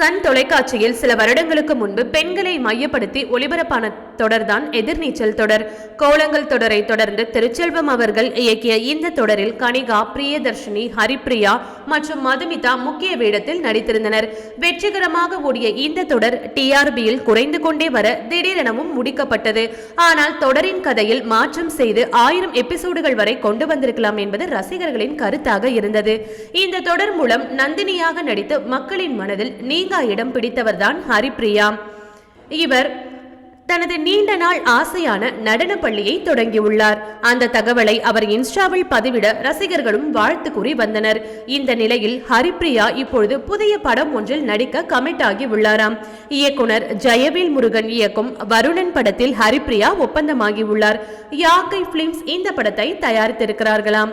Sun தொலைக்காட்சியில் சில வருடங்களுக்கு முன்பு பெண்களை மையப்படுத்தி ஒளிபரப்பான தொடர்தான் எதிர்நீச்சல் தொடர். கோலங்கள் தொடரை தொடர்ந்து திருச்செல்வம் அவர்கள் இயக்கிய இந்த தொடரில் கனிகா பிரியதர்ஷினி ஹரிப்ரியா மற்றும் மதுமிதா முக்கிய வேடத்தில் நடித்திருந்தனர். வெற்றிகரமாக ஓடிய இந்த தொடர் டிஆர்பியில் குறைந்து கொண்டே வர திடீரெனவும் முடிக்கப்பட்டது. ஆனால் தொடரின் கதையில் மாற்றம் செய்து ஆயிரம் எபிசோடுகள் வரை கொண்டு வந்திருக்கலாம் என்பது ரசிகர்களின் கருத்தாக இருந்தது. இந்த தொடர் மூலம் நந்தினியாக நடித்து மக்களின் மனதில் நீங்க இடம் பிடித்தவர்தான் ஹரிப்ரியா. இவர் தனது நீண்ட நாள் ஆசையான நடன பள்ளியை தொடங்கியுள்ளார். அந்த தகவலை அவர் இன்ஸ்டாவில் பதிவிட ரசிகர்களும் வாழ்த்து கூறி வந்தனர். இந்த நிலையில் ஹரிப்ரியா இப்பொழுது புதிய படம் ஒன்றில் நடிக்க கமிட் ஆகி உள்ளாராம். இயக்குனர் ஜெயவேல் முருகன் இயக்கும் வருணன் படத்தில் ஹரிப்ரியா ஒப்பந்தமாகி உள்ளார். யாக்கை பிலிம்ஸ் இந்த படத்தை தயாரித்திருக்கிறார்களாம்.